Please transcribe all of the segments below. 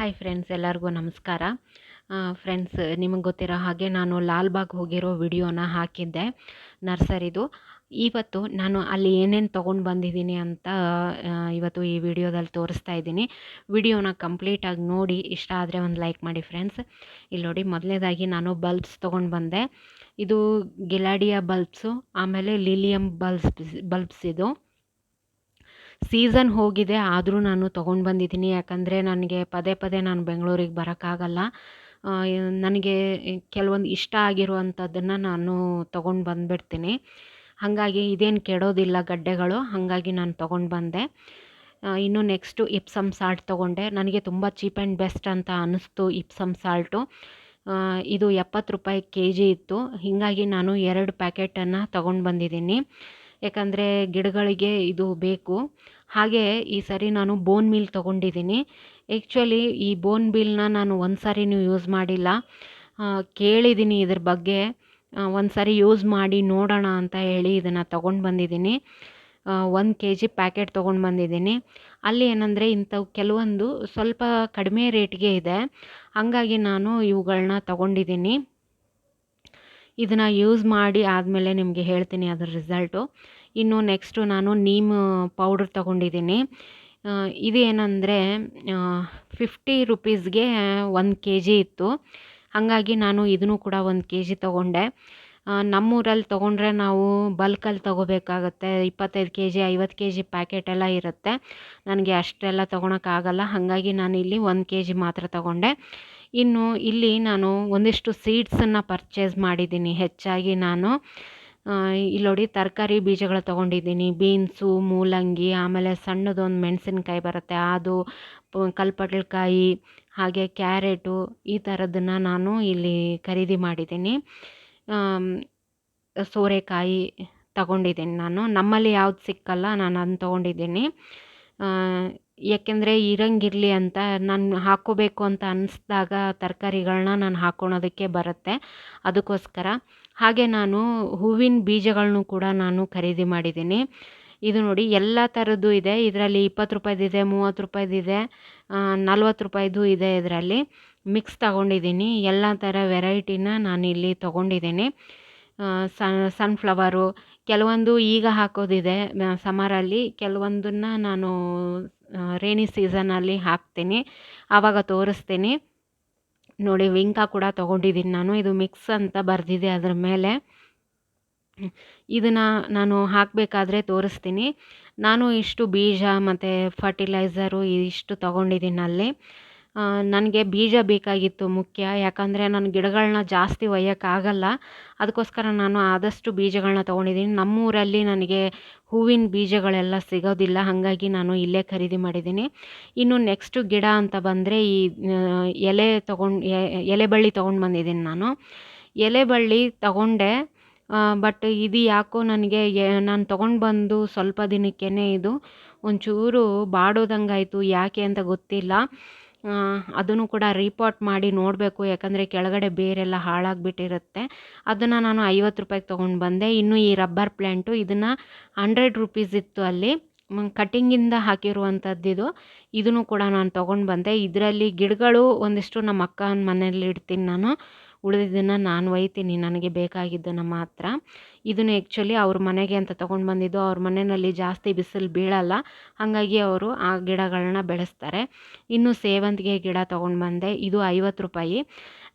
Hi friends ಎಲ್ಲರಿಗೂ ನಮಸ್ಕಾರ. Friends ನಿಮಗೆ ಗೊತ್ತಿರೋ ಹಾಗೆ ನಾನು ಲಾಲ್ಬಾಗ್ ಹೋಗಿರೋ ವಿಡಿಯೋನ ಹಾಕಿದ್ದೆ, ನರ್ಸರಿದು. ಇವತ್ತು ನಾನು ಅಲ್ಲಿ ಏನೇನು ತೊಗೊಂಡು ಬಂದಿದ್ದೀನಿ ಅಂತ ಇವತ್ತು ಈ ವಿಡಿಯೋದಲ್ಲಿ ತೋರಿಸ್ತಾ ಇದ್ದೀನಿ. ವಿಡಿಯೋನ ಕಂಪ್ಲೀಟಾಗಿ ನೋಡಿ, ಇಷ್ಟ ಆದರೆ ಒಂದು ಲೈಕ್ ಮಾಡಿ ಫ್ರೆಂಡ್ಸ್ ಇಲ್ಲಿ ನೋಡಿ ಮೊದಲನೇದಾಗಿ ನಾನು ಬಲ್ಬ್ಸ್ ತೊಗೊಂಡು ಬಂದೆ. ಇದು ಗಿಲಾಡಿಯಾ ಬಲ್ಬ್ಸು, ಆಮೇಲೆ ಲಿಲಿಯಮ್ ಬಲ್ಬ್ಸ್ ಬಲ್ಬ್ಸ್ ಇದು. ಸೀಸನ್ ಹೋಗಿದೆ, ಆದರೂ ನಾನು ತೊಗೊಂಡು ಬಂದಿದ್ದೀನಿ. ಯಾಕಂದರೆ ನನಗೆ ಪದೇ ಪದೇ ನಾನು ಬೆಂಗಳೂರಿಗೆ ಬರೋಕ್ಕಾಗಲ್ಲ. ನನಗೆ ಕೆಲವೊಂದು ಇಷ್ಟ ಆಗಿರುವಂಥದ್ದನ್ನು ನಾನು ತೊಗೊಂಡು ಬಂದುಬಿಡ್ತೀನಿ. ಹಾಗಾಗಿ ಇದೇನು ಕೆಡೋದಿಲ್ಲ ಗಡ್ಡೆಗಳು, ಹಾಗಾಗಿ ನಾನು ತೊಗೊಂಡು ಬಂದೆ. ಇನ್ನು ನೆಕ್ಸ್ಟು ಇಪ್ಸಮ್ ಸಾಲ್ಟ್ ತೊಗೊಂಡೆ. ನನಗೆ ತುಂಬ ಚೀಪ್ ಆ್ಯಂಡ್ ಬೆಸ್ಟ್ ಅಂತ ಅನ್ನಿಸ್ತು ಇಪ್ಸಮ್ ಸಾಲ್ಟು. ಇದು ಎಪ್ಪತ್ತು ರೂಪಾಯಿ ಕೆ ಜಿ ಇತ್ತು. ಹೀಗಾಗಿ ನಾನು ಎರಡು ಪ್ಯಾಕೆಟನ್ನು ತೊಗೊಂಡು ಬಂದಿದ್ದೀನಿ. ಯಾಕಂದರೆ ಗಿಡಗಳಿಗೆ ಇದು ಬೇಕು. ಹಾಗೆ ಈ ಸರಿ ನಾನು ಬೋನ್ ಮೀಲ್ ತೊಗೊಂಡಿದ್ದೀನಿ. ಆ್ಯಕ್ಚುಲಿ ಈ ಬೋನ್ ಮೀಲ್ನ ನಾನು ಒಂದು ಸಾರಿನೂ ಯೂಸ್ ಮಾಡಿಲ್ಲ. ಕೇಳಿದ್ದೀನಿ ಇದ್ರ ಬಗ್ಗೆ. ಒಂದು ಸಾರಿ ಯೂಸ್ ಮಾಡಿ ನೋಡೋಣ ಅಂತ ಹೇಳಿ ಇದನ್ನು ತೊಗೊಂಡು ಬಂದಿದ್ದೀನಿ. ಒಂದು ಕೆ ಜಿ ಪ್ಯಾಕೆಟ್ ತೊಗೊಂಡು ಬಂದಿದ್ದೀನಿ. ಅಲ್ಲಿ ಏನಂದರೆ ಇಂಥವು ಕೆಲವೊಂದು ಸ್ವಲ್ಪ ಕಡಿಮೆ ರೇಟ್ಗೆ ಇದೆ. ಹಾಗಾಗಿ ನಾನು ಇವುಗಳನ್ನ ತೊಗೊಂಡಿದ್ದೀನಿ. ಇದನ್ನು ಯೂಸ್ ಮಾಡಿ ಆದಮೇಲೆ ನಿಮಗೆ ಹೇಳ್ತೀನಿ ಅದರ ರಿಸಲ್ಟು ಇನ್ನು ನೆಕ್ಸ್ಟು ನಾನು ನೀಮ್ ಪೌಡ್ರ್ ತೊಗೊಂಡಿದ್ದೀನಿ. ಇದು ಏನಂದರೆ ಫಿಫ್ಟಿ ರುಪೀಸ್ಗೆ ಒಂದು ಕೆ ಜಿ ಇತ್ತು. ಹಾಗಾಗಿ ನಾನು ಇದನ್ನು ಕೂಡ ಒಂದು ಕೆ ಜಿ ತೊಗೊಂಡೆ. ನಮ್ಮೂರಲ್ಲಿ ತೊಗೊಂಡ್ರೆ ನಾವು ಬಲ್ಕಲ್ಲಿ ತೊಗೋಬೇಕಾಗತ್ತೆ. ಇಪ್ಪತ್ತೈದು ಕೆ ಜಿ ಐವತ್ತು ಕೆ ಜಿ ಪ್ಯಾಕೆಟ್ ಎಲ್ಲ ಇರುತ್ತೆ. ನನಗೆ ಅಷ್ಟೆಲ್ಲ ತೊಗೊಳಕ್ಕಾಗಲ್ಲ ಹಾಗಾಗಿ ನಾನು ಇಲ್ಲಿ ಒಂದು ಕೆ ಜಿ ಮಾತ್ರ ತೊಗೊಂಡೆ. ಇನ್ನು ಇಲ್ಲಿ ನಾನು ಒಂದಿಷ್ಟು ಸೀಡ್ಸನ್ನು ಪರ್ಚೇಸ್ ಮಾಡಿದ್ದೀನಿ. ಹೆಚ್ಚಾಗಿ ನಾನು. ಇಲ್ಲಿ ನೋಡಿ ತರಕಾರಿ ಬೀಜಗಳು ತೊಗೊಂಡಿದ್ದೀನಿ. ಬೀನ್ಸು, ಮೂಲಂಗಿ, ಆಮೇಲೆ ಸಣ್ಣದೊಂದು ಮೆಣಸಿನ್ಕಾಯಿ ಬರುತ್ತೆ. ಅದು ಕಲ್ಪಟ್ಲಕಾಯಿ, ಹಾಗೆ ಕ್ಯಾರೆಟು ಈ ಥರದ್ದನ್ನು ನಾನು ಇಲ್ಲಿ ಖರೀದಿ ಮಾಡಿದ್ದೀನಿ. ಸೋರೆಕಾಯಿ ತಗೊಂಡಿದ್ದೀನಿ ನಾನು. ನಮ್ಮಲ್ಲಿ ಯಾವ್ದು ಸಿಕ್ಕಲ್ಲ ನಾನು ಅದನ್ನ ತೊಗೊಂಡಿದ್ದೀನಿ. ಯಾಕೆಂದರೆ ಇರಂಗಿರಲಿ ಅಂತ ನಾನು ಹಾಕ್ಕೋಬೇಕು ಅಂತ ಅನ್ನಿಸ್ದಾಗ ತರಕಾರಿಗಳನ್ನ ನಾನು ಹಾಕ್ಕೊಳೋದಕ್ಕೆ ಬರುತ್ತೆ. ಅದಕ್ಕೋಸ್ಕರ ಹಾಗೆ ನಾನು ಹೂವಿನ ಬೀಜಗಳನ್ನು ಕೂಡ ನಾನು ಖರೀದಿ ಮಾಡಿದ್ದೀನಿ. ಇದು ನೋಡಿ ಎಲ್ಲ ಥರದ್ದು ಇದೆ. ಇದರಲ್ಲಿ ಇಪ್ಪತ್ತು ರೂಪಾಯ್ದಿದೆ ಮೂವತ್ತು ರೂಪಾಯ್ದಿದೆ ನಲ್ವತ್ತು ರೂಪಾಯ್ದು ಇದೆ ಇದರಲ್ಲಿ. ಮಿಕ್ಸ್ ತಗೊಂಡಿದ್ದೀನಿ. ಎಲ್ಲ ಥರ ವೆರೈಟಿನ ನಾನಿಲ್ಲಿ ತೊಗೊಂಡಿದ್ದೀನಿ. ಸನ್, ಸನ್ಫ್ಲವರು, ಕೆಲವೊಂದು ಈಗ ಹಾಕೋದಿದೆ ಸಮರಲ್ಲಿ ಕೆಲವೊಂದನ್ನು ನಾನು ರೇನಿ ಸೀಸನಲ್ಲಿ ಹಾಕ್ತೀನಿ. ಆವಾಗ ತೋರಿಸ್ತೀನಿ. ನೋಡಿ ವಿಂಕ ಕೂಡ ತೊಗೊಂಡಿದ್ದೀನಿ ನಾನು. ಇದು ಮಿಕ್ಸ್ ಅಂತ ಬರೆದಿದೆ ಅದ್ರ ಮೇಲೆ. ಇದನ್ನು ನಾನು ಹಾಕಬೇಕಾದ್ರೆ ತೋರಿಸ್ತೀನಿ. ನಾನು ಇಷ್ಟು ಬೀಜ ಮತ್ತು ಫರ್ಟಿಲೈಸರು ಇಷ್ಟು ತೊಗೊಂಡಿದ್ದೀನಿ ಅಲ್ಲಿ. ನನಗೆ ಬೀಜ ಬೇಕಾಗಿತ್ತು ಮುಖ್ಯ. ಯಾಕಂದರೆ ನಾನು ಗಿಡಗಳನ್ನ ಜಾಸ್ತಿ ಒಯ್ಯೋಕ್ಕಾಗಲ್ಲ. ಅದಕ್ಕೋಸ್ಕರ ನಾನು ಆದಷ್ಟು ಬೀಜಗಳನ್ನ ತೊಗೊಂಡಿದ್ದೀನಿ. ನಮ್ಮೂರಲ್ಲಿ ನನಗೆ ಹೂವಿನ ಬೀಜಗಳೆಲ್ಲ ಸಿಗೋದಿಲ್ಲ. ಹಾಗಾಗಿ ನಾನು ಇಲ್ಲೇ ಖರೀದಿ ಮಾಡಿದ್ದೀನಿ. ಇನ್ನು ನೆಕ್ಸ್ಟು ಗಿಡ ಅಂತ ಬಂದರೆ ಈ ಎಲೆ ತೊಗೊಂಡು ಎಲೆ ಬಳ್ಳಿ ತೊಗೊಂಡು ಬಂದಿದ್ದೀನಿ ನಾನು. ಎಲೆ ಬಳ್ಳಿ ತಗೊಂಡೆ. ಬಟ್ ಇದು ಯಾಕೋ ನನಗೆ ನಾನು ತೊಗೊಂಡು ಬಂದು ಸ್ವಲ್ಪ ದಿನಕ್ಕೇ ಇದು ಒಂಚೂರು ಬಾಡೋದಂಗಾಯಿತು. ಯಾಕೆ ಅಂತ ಗೊತ್ತಿಲ್ಲ. ಅದನ್ನು ಕೂಡ ರೀಪಾಟ್ ಮಾಡಿ ನೋಡಬೇಕು. ಯಾಕಂದರೆ ಕೆಳಗಡೆ ಬೇರೆಲ್ಲ ಹಾಳಾಗಿಬಿಟ್ಟಿರುತ್ತೆ. ಅದನ್ನು ನಾನು ಐವತ್ತು ರೂಪಾಯಿಗೆ ತೊಗೊಂಡು ಬಂದೆ. ಇನ್ನು ಈ ರಬ್ಬರ್ ಪ್ಲ್ಯಾಂಟು ಇದನ್ನು ಹಂಡ್ರೆಡ್ ರುಪೀಸ್ ಇತ್ತು ಅಲ್ಲಿ. ಕಟ್ಟಿಂಗಿಂದ ಇದು. ಇದನ್ನು ಕೂಡ ನಾನು ತೊಗೊಂಡು ಬಂದೆ. ಇದರಲ್ಲಿ ಗಿಡಗಳು ಒಂದಿಷ್ಟು ನಮ್ಮ ಅಕ್ಕನ ಮನೇಲಿ ಇಡ್ತೀನಿ ನಾನು. ಉಳಿದಿದ್ದನ್ನು ನಾನು ಒಯ್ತೀನಿ, ನನಗೆ ಬೇಕಾಗಿದ್ದನ್ನು ಮಾತ್ರ ಇದನ್ನು ಆ್ಯಕ್ಚುಲಿ ಅವ್ರ ಮನೆಗೆ ಅಂತ ತೊಗೊಂಡು ಬಂದಿದ್ದು, ಅವ್ರ ಮನೆಯಲ್ಲಿ ಜಾಸ್ತಿ ಬಿಸಿಲು ಬೀಳಲ್ಲ. ಹಾಗಾಗಿ ಅವರು ಆ ಗಿಡಗಳನ್ನ ಬೆಳೆಸ್ತಾರೆ. ಇನ್ನು ಸೇವಂತಿಗೆ ಗಿಡ ತೊಗೊಂಡು ಬಂದೆ, ಇದು ಐವತ್ತು ರೂಪಾಯಿ.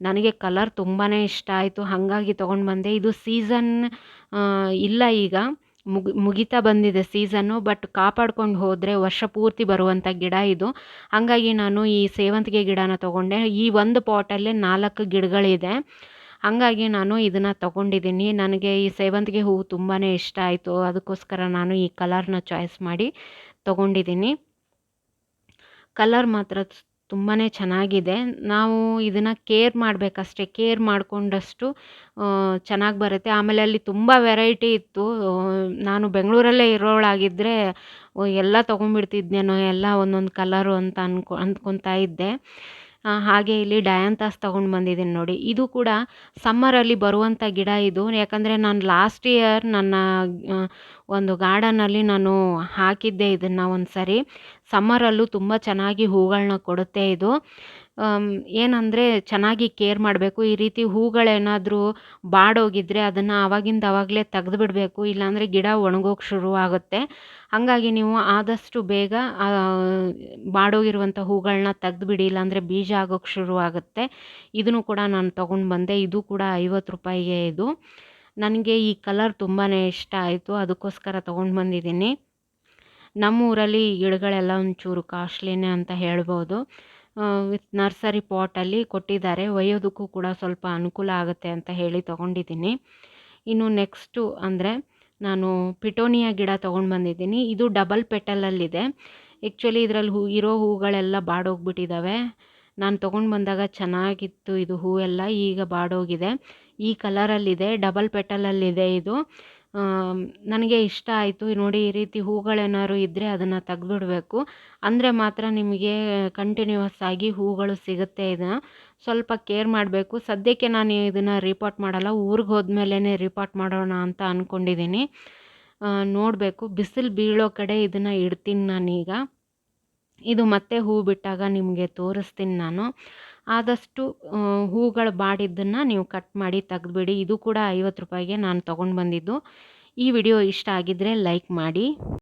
ನನಗೆ ಕಲರ್ ತುಂಬಾ ಇಷ್ಟ ಆಯಿತು. ಹಾಗಾಗಿ ತೊಗೊಂಡು ಬಂದೆ. ಇದು ಸೀಸನ್ ಇಲ್ಲ ಈಗ. ಮುಗಿ, ಮುಗಿತಾ ಬಂದಿದೆ ಸೀಸನ್ನು, ಬಟ್ ಕಾಪಾಡ್ಕೊಂಡು ಹೋದರೆ ವರ್ಷ ಪೂರ್ತಿ ಬರುವಂಥ ಗಿಡ ಇದು. ಹಾಗಾಗಿ ನಾನು ಈ ಸೇವಂತಿಗೆ ಗಿಡನ ತೊಗೊಂಡೆ. ಈ ಒಂದು ಪಾಟಲ್ಲೇ ನಾಲ್ಕು ಗಿಡಗಳಿದೆ. ಹಾಗಾಗಿ ನಾನು ಇದನ್ನು ತೊಗೊಂಡಿದ್ದೀನಿ. ನನಗೆ ಈ ಸೇವಂತಿಗೆ ಹೂವು ತುಂಬಾ ಇಷ್ಟ ಆಯಿತು. ಅದಕ್ಕೋಸ್ಕರ ನಾನು ಈ ಕಲರ್ನ ಚಾಯ್ಸ್ ಮಾಡಿ ತೊಗೊಂಡಿದ್ದೀನಿ. ಕಲರ್ ಮಾತ್ರ ತುಂಬಾ ಚೆನ್ನಾಗಿದೆ. ನಾವು ಇದನ್ನು ಕೇರ್ ಮಾಡಬೇಕಷ್ಟೆ, ಕೇರ್ ಮಾಡಿಕೊಂಡಷ್ಟು ಚೆನ್ನಾಗಿ ಬರುತ್ತೆ. ಆಮೇಲೆ ಅಲ್ಲಿ ತುಂಬ ವೆರೈಟಿ ಇತ್ತು. ನಾನು ಬೆಂಗಳೂರಲ್ಲೇ ಇರೋಳಾಗಿದ್ದರೆ ಎಲ್ಲ ತೊಗೊಂಡ್ಬಿಡ್ತಿದ್ನೇನೋ, ಎಲ್ಲ ಒಂದೊಂದು ಕಲರು ಅಂತ ಅನ್ಕೊ, ಅಂದ್ಕೊತಾ ಇದ್ದೆ. ಹಾಗೆ ಇಲ್ಲಿ ಡಯಾಂತಾಸ್ ತೊಗೊಂಡು ಬಂದಿದ್ದೀನಿ ನೋಡಿ. ಇದು ಕೂಡ ಸಮ್ಮರಲ್ಲಿ ಬರುವಂಥ ಗಿಡ ಇದು. ಯಾಕಂದರೆ ನಾನು ಲಾಸ್ಟ್ ಇಯರ್ ನನ್ನ ಒಂದು ಗಾರ್ಡನಲ್ಲಿ ನಾನು ಹಾಕಿದ್ದೆ ಇದನ್ನು ಒಂದು ಸರಿ ಸಮ್ಮರಲ್ಲೂ ತುಂಬ ಚೆನ್ನಾಗಿ ಹೂಗಳನ್ನ ಕೊಡುತ್ತೆ ಇದು. ಏನಂದರೆ ಚೆನ್ನಾಗಿ ಕೇರ್ ಮಾಡಬೇಕು. ಈ ರೀತಿ ಹೂಗಳೇನಾದರೂ ಬಾಡೋಗಿದ್ರೆ ಅದನ್ನು ಆವಾಗಿಂದ ಆವಾಗಲೇ ತೆಗೆದು ಬಿಡಬೇಕು ಇಲ್ಲಾಂದರೆ ಗಿಡ ಒಣಗೋಕೆ ಶುರುವಾಗುತ್ತೆ ಹಾಗಾಗಿ ನೀವು ಆದಷ್ಟು ಬೇಗ ಬಾಡೋಗಿರುವಂಥ ಹೂಗಳನ್ನ ತೆಗೆದುಬಿಡಿ. ಇಲ್ಲಾಂದರೆ ಬೀಜ ಆಗೋಕ್ಕೆ ಶುರುವಾಗುತ್ತೆ ಇದನ್ನು ಕೂಡ ನಾನು ತೊಗೊಂಡು ಬಂದೆ. ಇದು ಕೂಡ ಐವತ್ತು ರೂಪಾಯಿಗೆ ಇದು. ನನಗೆ ಈ ಕಲರ್ ತುಂಬಾ ಇಷ್ಟ ಆಯಿತು. ಅದಕ್ಕೋಸ್ಕರ ತೊಗೊಂಡು ಬಂದಿದ್ದೀನಿ. ನಮ್ಮೂರಲ್ಲಿ ಊರಲ್ಲಿ ಗಿಡಗಳೆಲ್ಲ ಒಂಚೂರು ಕಾಸ್ಟ್ಲಿನೇ ಅಂತ ಹೇಳ್ಬೋದು. ನರ್ಸರಿ ಪಾಟಲ್ಲಿ ಕೊಟ್ಟಿದ್ದಾರೆ. ಒಯ್ಯೋದಕ್ಕೂ ಕೂಡ ಸ್ವಲ್ಪ ಅನುಕೂಲ ಆಗುತ್ತೆ ಅಂತ ಹೇಳಿ ತೊಗೊಂಡಿದ್ದೀನಿ. ಇನ್ನು ನೆಕ್ಸ್ಟು ಅಂದರೆ ನಾನು ಪಿಟೋನಿಯಾ ಗಿಡ ತೊಗೊಂಡು ಬಂದಿದ್ದೀನಿ. ಇದು ಡಬಲ್ ಪೆಟಲಲ್ಲಿದೆ. ಆ್ಯಕ್ಚುಲಿ ಇದರಲ್ಲಿ ಹೂ, ಇರೋ ಹೂಗಳೆಲ್ಲ ಬಾಡೋಗ್ಬಿಟ್ಟಿದ್ದಾವೆ ನಾನು ತೊಗೊಂಡು ಬಂದಾಗ ಚೆನ್ನಾಗಿತ್ತು ಇದು ಹೂವೆಲ್ಲ, ಈಗ ಬಾಡೋಗಿದೆ. ಈ ಕಲರಲ್ಲಿದೆ, ಡಬಲ್ ಪೆಟಲಲ್ಲಿದೆ ಇದು. ನನಗೆ ಇಷ್ಟ ಆಯಿತು. ನೋಡಿ, ಈ ರೀತಿ ಹೂಗಳೇನಾದ್ರು ಇದ್ದರೆ ಅದನ್ನು ತೆಗ್ದುಬಿಡ್ಬೇಕು. ಅಂದರೆ ಮಾತ್ರ ನಿಮಗೆ ಕಂಟಿನ್ಯೂಸ್ ಆಗಿ ಹೂಗಳು ಸಿಗುತ್ತೆ ಇದನ್ನು ಸ್ವಲ್ಪ ಕೇರ್ ಮಾಡಬೇಕು. ಸದ್ಯಕ್ಕೆ ನಾನು ಇದನ್ನು ರಿಪೋರ್ಟ್ ಮಾಡಲ್ಲ. ಊರಿಗೆ ಹೋದ್ಮೇಲೆ ರಿಪೋರ್ಟ್ ಮಾಡೋಣ ಅಂತ ಅಂದ್ಕೊಂಡಿದ್ದೀನಿ ನೋಡಬೇಕು. ಬಿಸಿಲು ಬೀಳೋ ಕಡೆ ಇದನ್ನು ಇಡ್ತೀನಿ ನಾನೀಗ. ಇದು ಮತ್ತೆ ಹೂ ಬಿಟ್ಟಾಗ ನಿಮಗೆ ತೋರಿಸ್ತೀನಿ ನಾನು. ಆದಷ್ಟು ಹೂಗಳು ಬಾಡಿದ್ದನ್ನು ನೀವು ಕಟ್ ಮಾಡಿ ತೆಗೆದುಬಿಡಿ. ಇದು ಕೂಡ ಐವತ್ತು ರೂಪಾಯಿಗೆ ನಾನು ತೊಗೊಂಡು ಬಂದಿದ್ದು. ಈ ವಿಡಿಯೋ ಇಷ್ಟ ಆಗಿದ್ದರೆ ಲೈಕ್ ಮಾಡಿ.